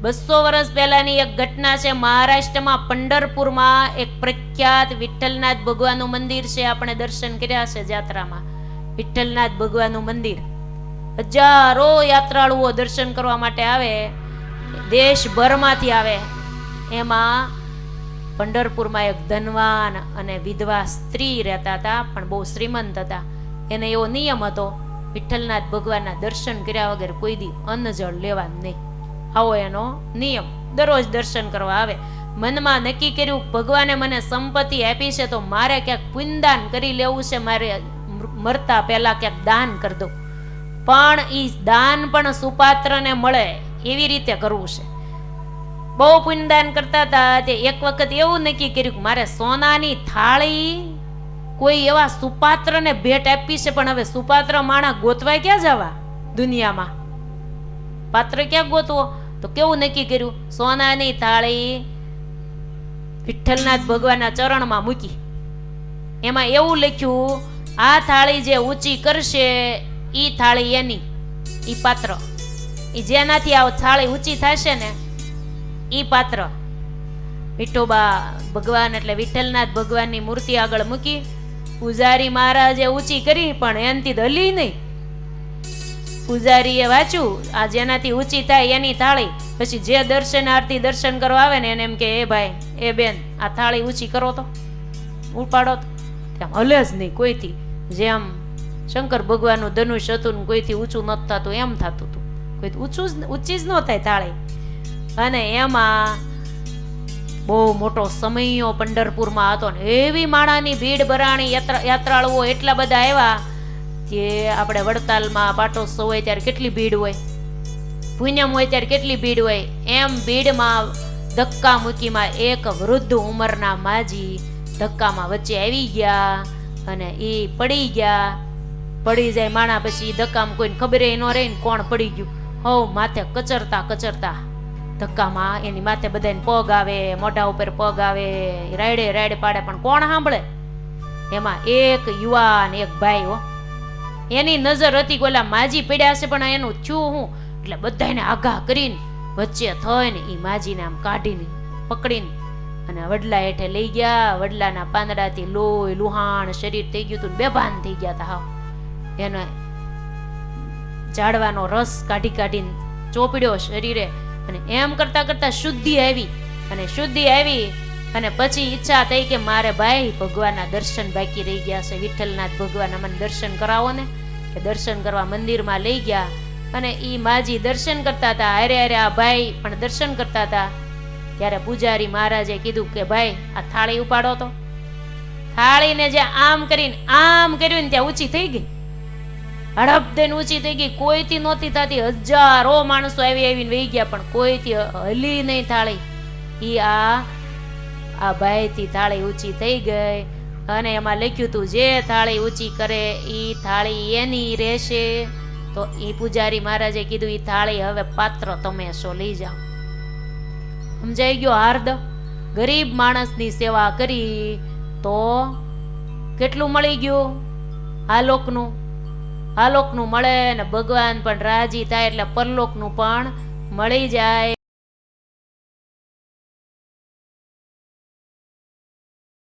બસો વર્ષ પહેલાની એક ઘટના છે. મહારાષ્ટ્રમાં પંઢરપુરમાં એક પ્રખ્યાત વિઠ્ઠલનાથ ભગવાનનું મંદિર છે. આપણે દર્શન કર્યા છે જાત્રામાં. વિઠ્ઠલનાથ ભગવાનનું મંદિર. હજારો યાત્રાળુઓ દર્શન કરવા માટે આવે. દેશભરમાંથી આવે. એમાં પંઢરપુરમાં એક ધનવાન અને વિધવા સ્ત્રી રહેતા હતા, પણ બહુ શ્રીમંત હતા. એને એવો નિયમ હતો, વિઠ્ઠલનાથ ભગવાનના દર્શન કર્યા વગર કોઈ દી અન્ન જળ લેવા નહીં. આવો એનો નિયમ. દરરોજ દર્શન કરવા આવે. મનમાં નક્કી કર્યું, ભગવાને મને સંપત્તિ આપી છે, તો મારે ક્યાંક પુણ્યદાન કરી લેવું છે, મારે મરતા પહેલા ક્યાંક દાન કરી દઉં. પણ એ દાન પણ સુપાત્રને મળે, એવી રીતે કરવું છે. બહુ પુણ્યદાન કરતા હતા, તે એક વખત એવું નક્કી કર્યું કે મારે સોનાની થાળી કોઈ એવા સુપાત્રને ભેટ આપી છે, પણ હવે સુપાત્ર માણા ગોતવાય ક્યાં જવા દુનિયામાં? પાત્ર ક્યાં ગોતવો? તો કેવું નક્કી કર્યું? સોનાની થાળી વિઠ્ઠલનાથ ભગવાનના ચરણમાં મૂકી. એમાં એવું લખ્યું, આ થાળી જે ઊંચી કરશે એ થાળી એની એ પાત્ર. એ જેનાથી આ થાળી ઊંચી થશે ને એ પાત્ર. વિઠોબા ભગવાન એટલે વિઠ્ઠલનાથ ભગવાનની મૂર્તિ આગળ મૂકી, પૂજારી મહારાજે ઊંચી કરી, પણ એનથી દલી નહીં. પૂજારીએ વાંચ્યું, આ જેનાથી ઊંચી થાય એની થાળી. પછી જે દર્શન આરતી દર્શન કરવા આવે ને એને એમ કે, એ ભાઈ, એ બેન, આ થાળી ઊંચી કરો તો, ઉપાડો તો. તેમ હલે જ નહીં કોઈથી. જેમ શંકર ભગવાનનું ધનુષ હતું ને કોઈથી ઊંચું નહોતું થતું, એમ થતું હતું. કોઈ ઊંચું જ ઊંચી જ ન થાય થાળી. અને એમાં બહુ મોટો સમયો પંઢરપુરમાં હતો ને, એવી માણાની ભીડ ભરાણી યાત્રાળુઓ એટલા બધા આવ્યા કે આપણે વડતાલમાં પાટોત્સવ હોય ત્યારે કેટલી ભીડ હોય, પૂનમ હોય ત્યારે કેટલી ભીડ હોય, એમ ભીડમાં ધક્કા મૂકીમાં એક વૃદ્ધ ઉંમરના માજી ધક્કામાં વચ્ચે આવી ગયા અને એ પડી ગયા. પડી જાય માણા પછી ધક્કામાં કોઈને ખબર ન રહે ને કોણ પડી ગયું. હવ માથે કચરતા કચરતા ધક્કામાં એની માથે બધાને પગ આવે, મોઢા ઉપર પગ આવે, રાયડે રાયડે પાડે, પણ કોણ સાંભળે? એમાં એક યુવાન, એક ભાઈ હો. એની નજર હતી ઓલા માજી પડ્યા છે પણ એનું થયું હું. એટલે બધાને આઘા કરીને વચ્ચે થઈને એ માજીને આમ કાઢીને પકડીને અને વડલા હેઠે લઈ ગયા. વડલાના પાંદડાથી લોહી, લુહાણ, શરીર થઈ ગયું હતું બેભાન થઈ ગયા હતા હાવ. એને ઝાડવાનો રસ કાઢી કાઢીને ચોપડ્યો શરીરે અને એમ કરતા કરતા શુદ્ધિ આવી. અને શુદ્ધિ આવી અને પછી ઈચ્છા થઈ કે મારે ભાઈ ભગવાનના દર્શન બાકી રહી ગયા છે. વિઠ્ઠલનાથ ભગવાન અમને દર્શન કરાવો ને. કે દર્શન કરવા મંદિરમાં લઈ ગયા અને એ માજી દર્શન કરતા હતા. હારે હારે આ ભાઈ પણ દર્શન કરતા હતા. ત્યારે પૂજારી મહારાજે કીધું કે ભાઈ, આ થાળી ઉપાડો તો. થાળીને જે આમ કરીને, આમ કર્યું ને ત્યાં ઊંચી થઈ ગઈ. હડપ દઈને ઊંચી થઈ ગઈ. કોઈથી નહોતી થતી. હજારો માણસો આવી આવીને વહી ગયા, પણ કોઈથી હલી નહીં થાળી. એ આ આ ભાઈથી થાળી ઊંચી થઈ ગઈ અને એમાં લખ્યું હતું જે થાળી ઊંચી કરે એ થાળી એની રહેશે. તો એ પૂજારી મહારાજે કીધું એ થાળી હવે પાત્ર તમે છો લઈ જાઓ. સમજાઈ ગયો હાર્દ? ગરીબ માણસની સેવા કરી તો કેટલું મળી ગયું? આ લોકનું? આ લોકનું મળે ને ભગવાન પણ રાજી થાય એટલે પરલોકનું પણ મળી જાય.